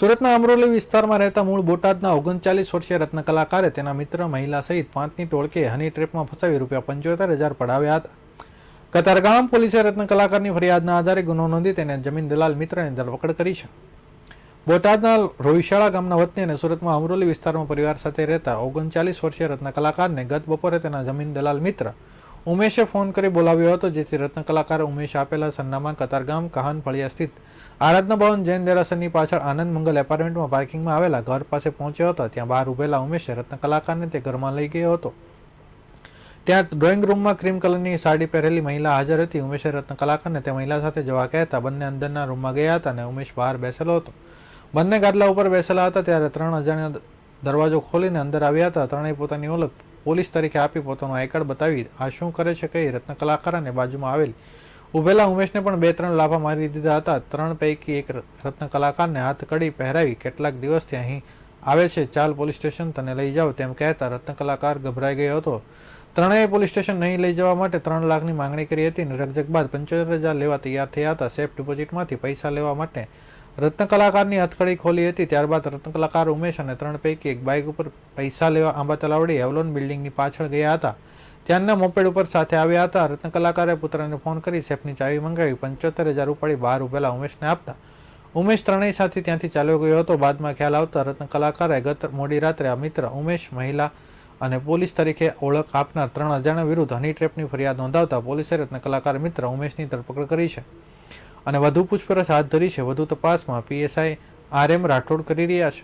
સુરતના અમરોલી વિસ્તારમાં રહેતા મૂળ બોટાદના ઓગણચાલીસ વર્ષીય રત્ન કલાકારે તેના મિત્ર, મહિલા સહિત પાંચની ટોળકે હની ટ્રેપમાં ફસાવી રૂપિયા પંચોતેર હજાર પડાવ્યા હતા. કતારગામ પોલીસે રત્ન કલાકારની ફરિયાદના આધારે ગુનો નોંધી તેને જમીન દલાલ મિત્રની ધરપકડ કરી છે. બોટાદના રોહિશાળા ગામના વતની અને સુરતમાં અમરોલી વિસ્તારમાં પરિવાર સાથે રહેતા ઓગણચાલીસ વર્ષીય રત્ન કલાકારને ગત બપોરે તેના જમીન દલાલ મિત્ર ઉમેશે ફોન કરી બોલાવ્યો હતો, જેથી રત્ન કલાકાર ઉમેશ આપેલા સરનામા કતારગામ, કહાન, ફળિયા સ્થિત આરાધના ભવન જૈન દેરાસરની પાછળ આનંદ મંગલ એપાર્ટમેન્ટમાં પાર્કિંગમાં આવેલા ઘર પાસે પહોંચ્યો હતો, ત્યાં બહાર ઉભેલા ઉમેશે રત્ન કલાકારને તે ઘરમાં લઈ ગયો હતો. ત્યાં ડ્રોઈંગ રૂમમાં ક્રીમ કલરની સાડી પહેરેલી મહિલા હાજર હતી. ઉમેશે રત્ન કલાકારને તે મહિલા સાથે જવા કહેતા બંને અંદરના રૂમમાં ગયા હતા અને ઉમેશ બહાર બેસેલો હતો. બંને ગાદલા ઉપર બેસેલા હતા ત્યારે ત્રણ અજાણ્યા દરવાજો ખોલીને અંદર આવ્યા હતા. ત્રણેય પોતાની ઓળખ પોલીસ તરીકે આપી પોતાનો આઈ બતાવી આ શું કરે છે કહી રત્ન કલાકાર અને બાજુમાં આવેલી ઉભેલા ઉમેશને પણ બે ત્રણ લાફા મારી દીધા હતા. ત્રણ પૈકી એક રત્ન કલાકારને હાથ કડી પહેરાવી કેટલાક દિવસથી અહીં આવે છે. ચાલ પોલીસ સ્ટેશન તને લઈ જાઓ તેમ કહેતા રત્ન કલાકાર ગભરાઈ ગયો હતો. ત્રણેય પોલીસ સ્ટેશન નહીં લઈ જવા માટે ત્રણ લાખની માંગણી કરી હતી અને રકજક બાદ પંચોતેર હજાર લેવા તૈયાર થયા હતા. સેફ ડિપોઝિટમાંથી પૈસા લેવા માટે રત્ન કલાકારની હથકડી ખોલી હતી. ત્યારબાદ રત્ન કલાકાર ઉમેશ અને ત્રણ પૈકી એક બાઇક ઉપર પૈસા લેવા આંબા તલાવડી એવલોન બિલ્ડિંગની પાછળ ગયા હતા. ત્યાંના મોપેડ ઉપર સાથે આવ્યા હતા. રત્ન કલાકારે પુત્રને ફોન કરી સેફની ચાવી મંગાવી. પંચોતેર હજાર ઉપાડી બહાર ઉભેલા ઉમેશને આપતા. ઉમેશ ત્રણેય સાથે ત્યાંથી ચાલ્યો ગયો હતો. બાદમાં ખ્યાલ આવતા રત્ન કલાકારે ગત મોડી રાત્રે આ મિત્ર ઉમેશ, મહિલા અને પોલીસ તરીકે ઓળખ આપનાર ત્રણ અજાણ્યા વિરુદ્ધ હની ટ્રેપની ફરિયાદ નોંધાવતા પોલીસે રત્ન કલાકાર મિત્ર ઉમેશની ધરપકડ કરી છે અને વધુ પૂછપરછ હાથ ધરી છે. વધુ તપાસમાં પીએસઆઈ આર એમ રાઠોડ કરી રહ્યા છે.